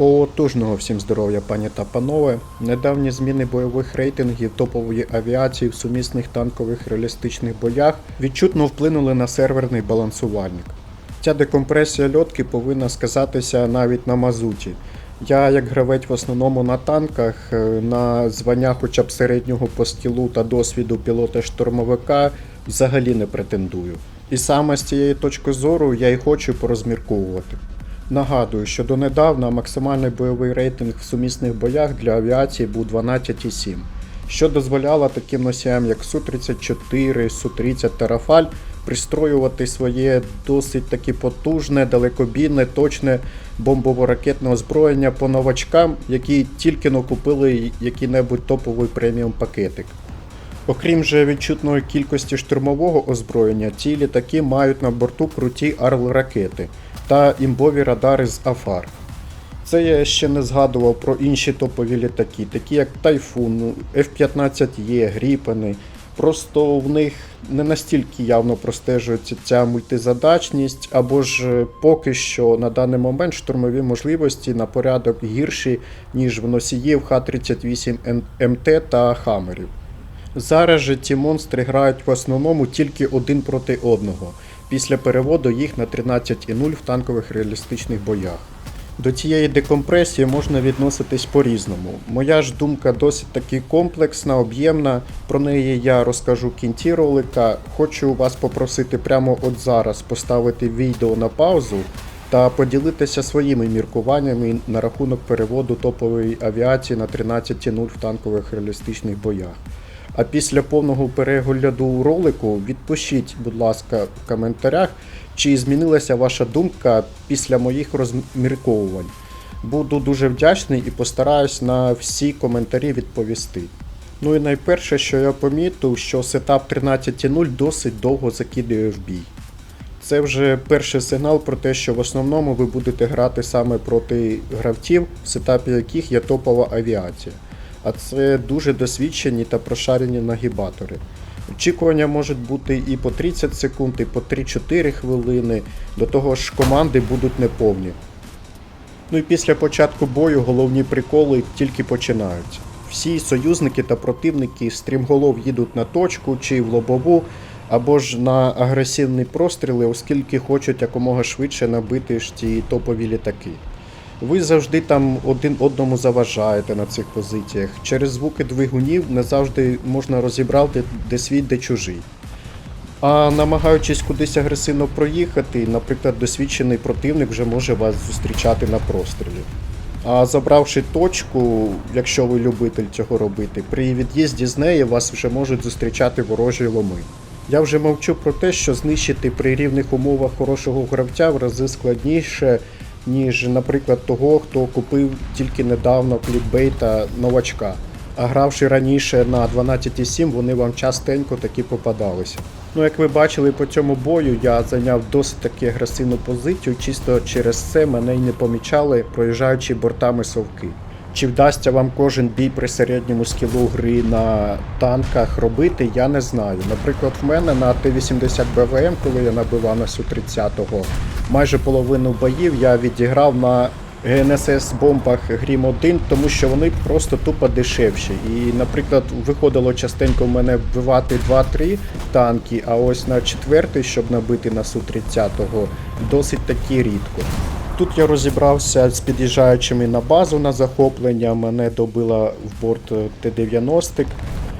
Потужного всім здоров'я, пані та панове. Недавні зміни бойових рейтингів топової авіації в сумісних танкових реалістичних боях відчутно вплинули на серверний балансувальник. Ця декомпресія льотки повинна сказатися навіть на мазуті. Я, як гравець в основному на танках, е, на звання хоча б середнього по скілу та досвіду пілота-штурмовика взагалі не претендую. І саме з цієї точки зору я і хочу порозмірковувати. Нагадую, що донедавна максимальний бойовий рейтинг в сумісних боях для авіації був 12,7, що дозволяло таким носіям як Су-34, Су-30 та Рафаль пристроювати своє досить таки потужне, далекобійне, точне бомбово-ракетне озброєння по новачкам, які тільки но купили який-небудь топовий преміум пакетик. Окрім же відчутної кількості штурмового озброєння, ці літаки мають на борту круті арл-ракети та імбові радари з Афар. Це я ще не згадував про інші топові літаки, такі як Тайфун, F-15E, Гріпени. Просто в них не настільки явно простежується ця мультизадачність, або ж е, поки що на даний момент штурмові можливості на порядок гірші, ніж в носіїв Х-38 МТ та Хамерів. Зараз же ці монстри грають в основному тільки один проти одного, після переводу їх на 13,0 в танкових реалістичних боях. До цієї декомпресії можна відноситись по-різному. Моя ж думка досить таки комплексна, об'ємна. Про неї я розкажу в кінці ролика. Хочу вас попросити прямо от зараз поставити відео на паузу та поділитися своїми міркуваннями на рахунок переводу топової авіації на 13,0 в танкових реалістичних боях. А після повного перегляду ролику відпишіть, будь ласка, в коментарях, чи змінилася ваша думка після моїх розмірковувань. Буду дуже вдячний і постараюсь на всі коментарі відповісти. Ну і найперше, що я помітив, що сетап 13.0 досить довго закидує в бій. Це вже перший сигнал про те, що в основному ви будете грати саме проти гравців, в сетапі яких є топова авіація. А це дуже досвідчені та прошарені нагібатори. Очікування можуть бути і по 30 секунд, і по 3-4 хвилини. До того ж, команди будуть неповні. Ну і після початку бою головні приколи тільки починаються. Всі союзники та противники стрімголов їдуть на точку чи в лобову, або ж на агресивні простріли, оскільки хочуть якомога швидше набити ж ті топові літаки. Ви завжди там один одному заважаєте на цих позиціях. Через звуки двигунів не завжди можна розібрати, де свій, де чужий. А намагаючись кудись агресивно проїхати, наприклад, досвідчений противник вже може вас зустрічати на прострілі. А забравши точку, якщо ви любитель цього робити, при від'їзді з неї вас вже можуть зустрічати ворожі ломи. Я вже мовчу про те, що знищити при рівних умовах хорошого гравця в рази складніше, ніж, наприклад, того, хто купив тільки недавно клікбейта новачка. А гравши раніше на 12,7, вони вам частенько таки попадалися. Ну, як ви бачили по цьому бою, я зайняв досить таки агресивну позицію, чисто через це мене й не помічали, проїжджаючи бортами совки. Чи вдасться вам кожен бій при середньому скілу гри на танках робити, я не знаю. Наприклад, в мене на Т-80 БВМ, коли я набивав на Су-30-го, майже половину боїв я відіграв на ГНСС бомбах Грім 1, тому що вони просто тупо дешевші. І, наприклад, виходило частенько в мене вбивати 2-3 танки, а ось на четвертий, щоб набити на Су-30-го, досить таки рідко. Тут я розібрався з під'їжджаючими на базу на захоплення, мене добила в борт е, Т-90.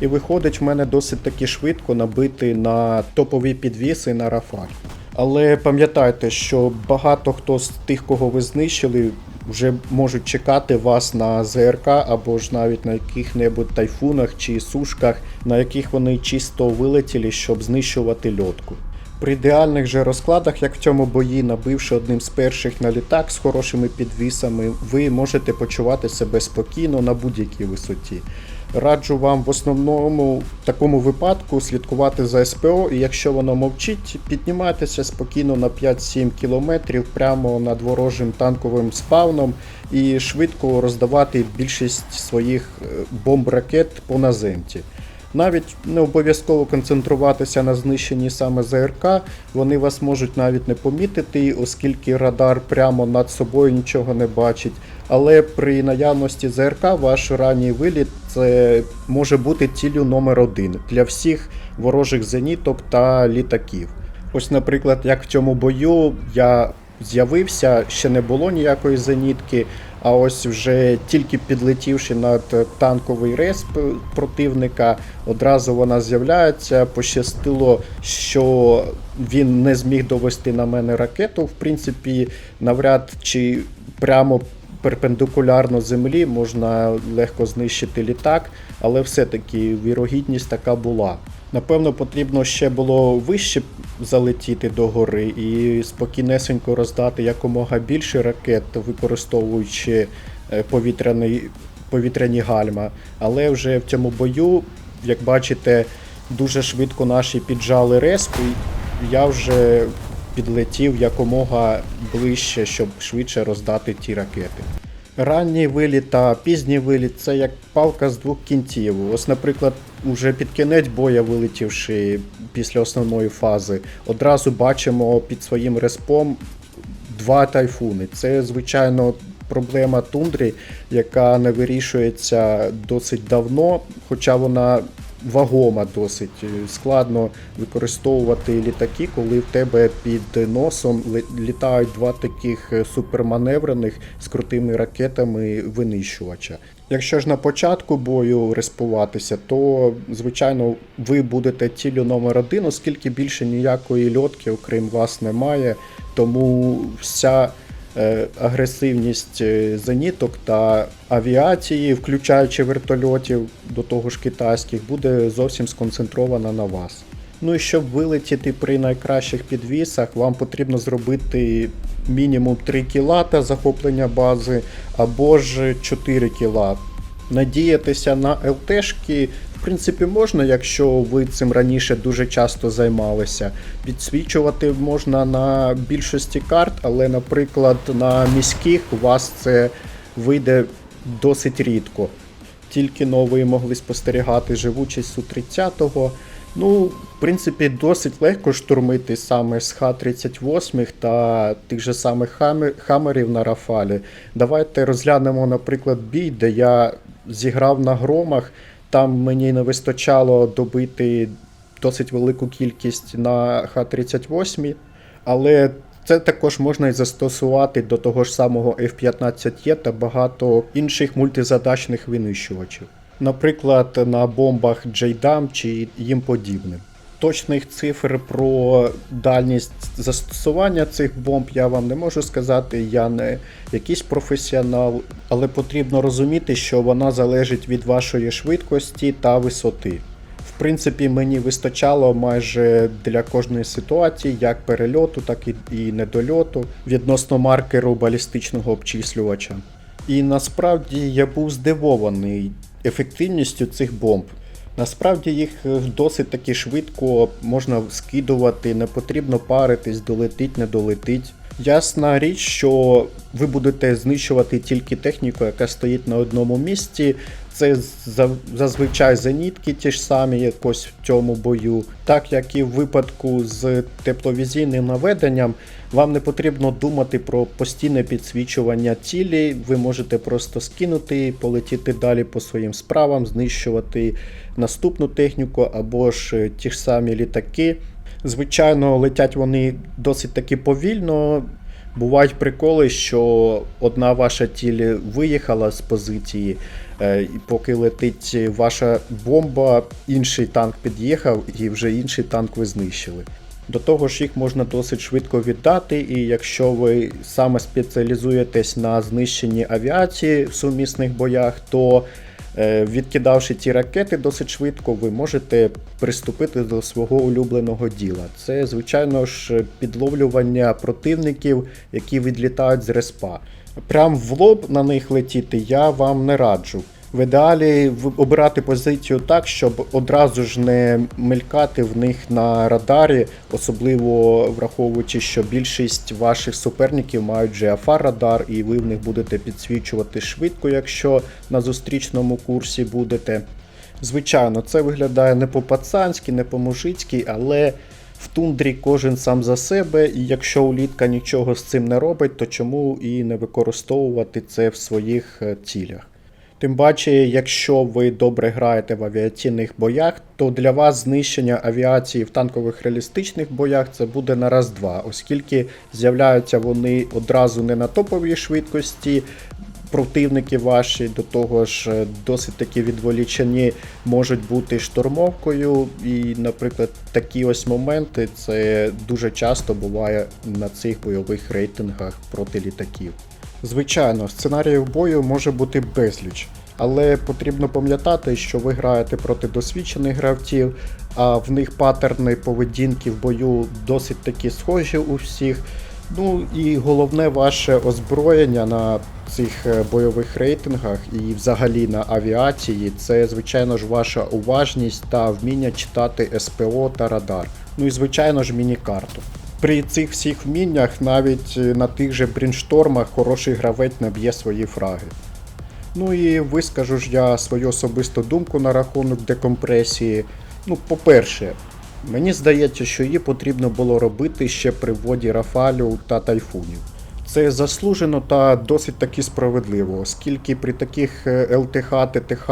І виходить в мене досить таки швидко набити на топові підвіси на Рафаль. Але пам'ятайте, що багато хто з тих, кого ви знищили, вже можуть чекати вас на ЗРК або ж навіть на яких-небудь тайфунах чи сушках, на яких вони чисто вилетіли, щоб знищувати льотку. При ідеальних же розкладах, як в цьому бої, набивши одним з перших на літак з хорошими підвісами, ви можете почувати себе спокійно на будь-якій висоті. Раджу вам в основному в такому випадку слідкувати за СПО, і якщо воно мовчить, піднімайтеся спокійно на 5-7 кілометрів прямо над ворожим танковим спавном і швидко роздавати більшість своїх е, бомб-ракет по наземці. Навіть не обов'язково концентруватися на знищенні саме ЗРК, вони вас можуть навіть не помітити, оскільки радар прямо над собою нічого не бачить. Але при наявності ЗРК ваш ранній виліт це може бути ціллю номер один для всіх ворожих зеніток та літаків. Ось, наприклад, як в цьому бою я з'явився, ще не було ніякої зенітки, а ось вже тільки підлетівши над танковий респ противника, одразу вона з'являється. Пощастило, що він не зміг довести на мене ракету. В принципі, навряд чи прямо перпендикулярно землі можна легко знищити літак, але все-таки вірогідність така була. Напевно, потрібно ще було вище залетіти до гори і спокійнесенько роздати якомога більше ракет, використовуючи е, повітряний, повітряні гальма. Але вже в цьому бою, як бачите, дуже швидко наші піджали респу. і Я вже підлетів якомога ближче, щоб швидше роздати ті ракети. Ранній виліт та пізній виліт це як палка з двох кінців. Ось, наприклад, уже під кінець боя, вилетівши після основної фази, одразу бачимо під своїм респом два тайфуни. Це, звичайно, проблема тундри, яка не вирішується досить давно, хоча вона вагома досить. Складно використовувати літаки, коли в тебе під носом літають два таких суперманеврених з крутими ракетами винищувача. Якщо ж на початку бою респуватися, то звичайно ви будете ціллю номер один, оскільки більше ніякої льотки, окрім вас, немає. Тому вся е, агресивність е, зеніток та авіації, включаючи вертольотів до того ж китайських, буде зовсім сконцентрована на вас. Ну і щоб вилетіти при найкращих підвісах, вам потрібно зробити мінімум 3 кіла та захоплення бази, або ж 4 кіла. Надіятися на ЛТшки, в принципі, можна, якщо ви цим раніше дуже часто займалися. Підсвічувати можна на більшості карт, але, наприклад, на міських у вас це вийде досить рідко. Тільки но ви могли спостерігати живучість Су-30. Ну, в принципі, досить легко штурмити саме з Х-38 та тих же самих хамерів на Рафалі. Давайте розглянемо, наприклад, бій, де я зіграв на громах. Там мені не вистачало добити досить велику кількість на Х-38, але це також можна і застосувати до того ж самого F-15E та багато інших мультизадачних винищувачів. Наприклад, на бомбах JDAM чи їм подібним. Точних цифр про дальність застосування цих бомб я вам не можу сказати. Я не якийсь професіонал, але потрібно розуміти, що вона залежить від вашої швидкості та висоти. В принципі, мені вистачало майже для кожної ситуації, як перельоту, так і, недольоту відносно маркеру балістичного обчислювача. І насправді я був здивований ефективністю цих бомб. Насправді їх е, досить таки швидко можна скидувати, не потрібно паритись, долетить, не долетить. Ясна річ, що ви будете знищувати тільки техніку, яка стоїть на одному місці. Це зазвичай зенітки ті ж самі, якось в цьому бою. Так як і в випадку з тепловізійним наведенням, вам не потрібно думати про постійне підсвічування цілі. Ви можете просто скинути, полетіти далі по своїм справам, знищувати наступну техніку або ж е, ті ж самі літаки. Звичайно, летять вони досить таки повільно. Бувають приколи, що одна ваша ціль виїхала з позиції, е, і поки летить ваша бомба, інший танк під'їхав і вже інший танк ви знищили. До того ж, їх можна досить швидко віддати, і якщо ви саме спеціалізуєтесь на знищенні авіації в сумісних боях, то Відкидавши ті ракети досить швидко, ви можете приступити до свого улюбленого діла. Це, звичайно ж, підловлювання противників, які відлітають з респа. Прям в лоб на них летіти я вам не раджу. В ідеалі обирати позицію так, щоб одразу ж не мелькати в них на радарі, особливо враховуючи, що більшість ваших суперників мають GFR радар, і ви в них будете підсвічувати швидко, якщо на зустрічному курсі будете. Звичайно, це виглядає не по-пацанськи, не по-мужицьки, але в тундрі кожен сам за себе, і якщо улітка нічого з цим не робить, то чому і не використовувати це в своїх е, цілях? Тим паче, якщо ви добре граєте в авіаційних боях, то для вас знищення авіації в танкових реалістичних боях це буде на раз-два, оскільки з'являються вони одразу не на топовій швидкості. Противники ваші до того ж е, досить таки відволічені можуть бути штурмовкою, і, наприклад, такі ось моменти це дуже часто буває на цих бойових рейтингах проти літаків. Звичайно, сценаріїв бою може бути безліч, але потрібно пам'ятати, що ви граєте проти досвідчених гравців, а в них паттерни поведінки в бою досить таки схожі у всіх. Ну і головне ваше озброєння на цих е, бойових рейтингах і взагалі на авіації це, звичайно ж, ваша уважність та вміння читати СПО та радар. Ну і звичайно ж міні-карту. При цих всіх вміннях навіть е, на тих же брінштормах хороший гравець наб'є свої фраги. Ну і вискажу ж я свою особисту думку на рахунок декомпресії. Ну, по-перше, мені здається, що її потрібно було робити ще при вводі Рафалю та тайфунів. Це заслужено та досить таки справедливо, оскільки при таких е, ЛТХ, ТТХ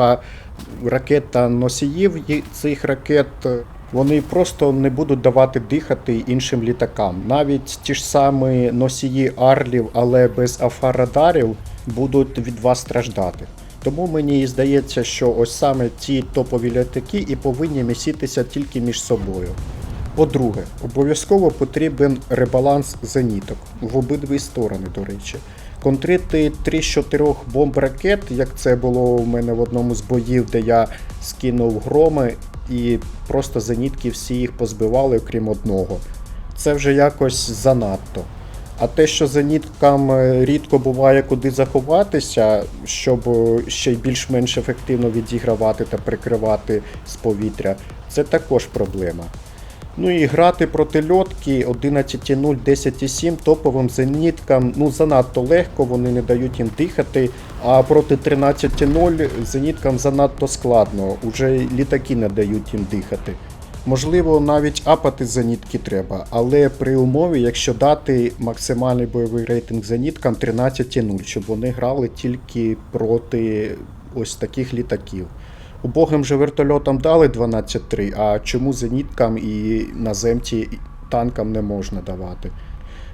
ракет та носіїв цих ракет е, вони просто не будуть давати дихати іншим літакам. Навіть ті ж самі носії Арлів, але без афарадарів, будуть від вас страждати. Тому мені здається, що ось саме ці топові літаки і повинні місітися тільки між собою. По-друге, обов'язково потрібен ребаланс зеніток в обидві сторони, до речі. Контрити 3 з 4 бомб ракет, як це було у мене в одному з боїв, де я скинув громи, і просто зенітки всі їх позбивали, окрім одного. Це вже якось занадто. А те, що зеніткам е, рідко буває куди заховатися, щоб е, ще й більш-менш ефективно відігравати та прикривати з повітря, це також проблема. Ну і грати проти льотки 11.0, 10.7 топовим зеніткам ну занадто легко, вони не дають їм дихати. А проти 13.0 зеніткам занадто складно, уже літаки не дають їм дихати. Можливо, навіть апати зенітки треба, але при умові, якщо дати максимальний бойовий рейтинг зеніткам 13.0, щоб вони грали тільки проти ось таких літаків. Убогим же вертольотам дали 12.3, а чому зеніткам і наземці танкам не можна давати?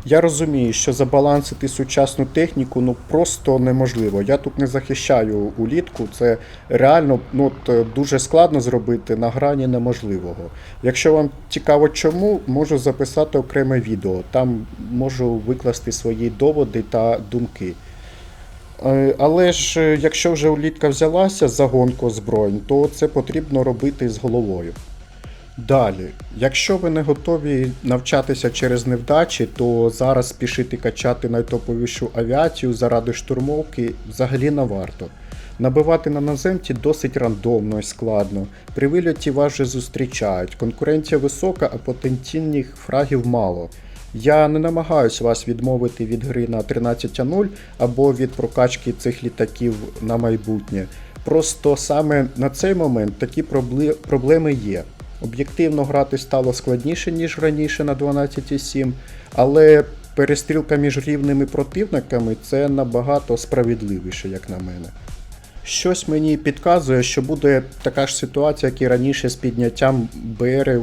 Я розумію, що забалансити сучасну техніку ну просто неможливо. Я тут не захищаю улітку, це реально ну, е, дуже складно зробити на грані неможливого. Якщо вам цікаво чому, можу записати окреме відео. Там можу викласти свої доводи та думки. Е, Але ж е, якщо вже улітка взялася за гонку озброєнь, то це потрібно робити з головою. Далі, якщо ви не готові навчатися через невдачі, то зараз спішити качати найтоповішу авіацію заради штурмовки взагалі не варто. Набивати на наземці досить рандомно і складно. При вильоті вас вже зустрічають. Конкуренція висока, а потенційних фрагів мало. Я не намагаюся вас відмовити від гри на 13.0 або від прокачки цих літаків на майбутнє. Просто саме на цей момент такі проблеми є. Об'єктивно грати стало складніше, ніж раніше на 12.7, але перестрілка між рівними противниками це набагато справедливіше, як на мене. Щось мені підказує, що буде така ж ситуація, як і раніше з підняттям БРів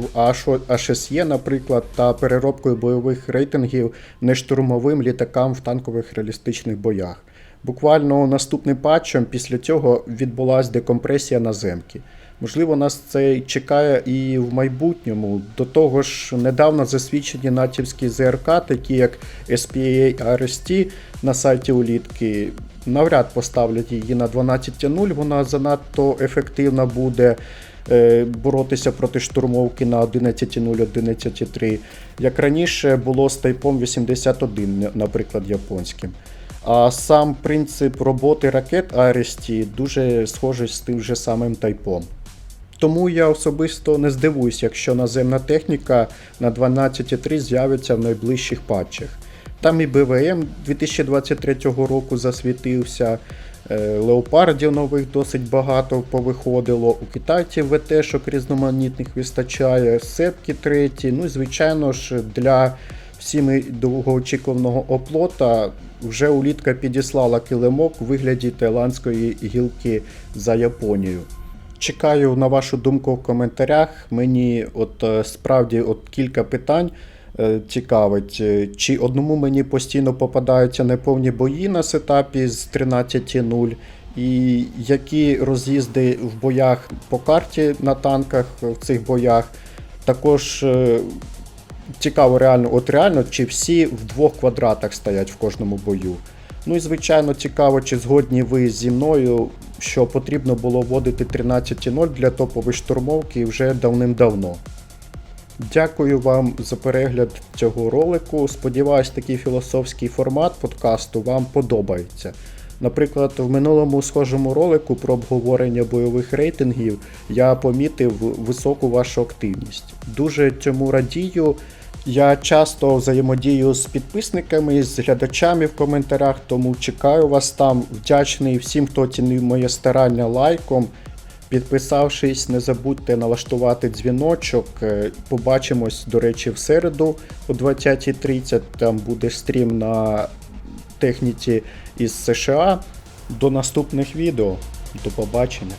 АШСЄ, наприклад, та переробкою бойових рейтингів нештурмовим літакам в танкових реалістичних боях. Буквально наступним патчем після цього відбулася декомпресія наземки. Можливо, нас це чекає і в майбутньому. До того ж, недавно засвідчені натівські ЗРК, такі як SPA RST на сайті улітки, навряд поставлять її на 12.0, вона занадто ефективна буде е, боротися проти штурмовки на 11.0, 11.3, як раніше було з тайпом 81, наприклад, японським. А сам принцип роботи ракет RST дуже схожий з тим же самим тайпом. Тому я особисто не здивуюсь, якщо наземна техніка на 12.3 з'явиться в найближчих патчах. Там і БВМ 2023 року засвітився. Е, Леопардів нових досить багато повиходило. У китайців ВТшок різноманітних вистачає, сепки треті. Ну і звичайно ж для всіми довгоочікуваного оплота вже улітка підіслала килимок у вигляді таїландської гілки за Японію. Чекаю на вашу думку в коментарях. Мені от е, справді от кілька питань цікавить. Е, Чи одному мені постійно попадаються неповні бої на сетапі з 13.0, і які роз'їзди в боях по карті на танках в цих боях. Також е, цікаво, реально, от реально, чи всі в двох квадратах стоять в кожному бою. Ну і звичайно цікаво, чи згодні ви зі мною, що потрібно було вводити 13.0 для топової штурмовки вже давним-давно. Дякую вам за перегляд цього ролику. Сподіваюсь, такий філософський формат подкасту вам подобається. Наприклад, в минулому схожому ролику про обговорення бойових рейтингів я помітив високу вашу активність. Дуже цьому радію. Я часто взаємодію з підписниками, з глядачами в коментарях, тому чекаю вас там. Вдячний всім, хто оцінив моє старання лайком. Підписавшись, не забудьте налаштувати дзвіночок. Е, Побачимось, до речі, в середу о 20.30. Там буде стрім на техніці із США. До наступних відео. До побачення.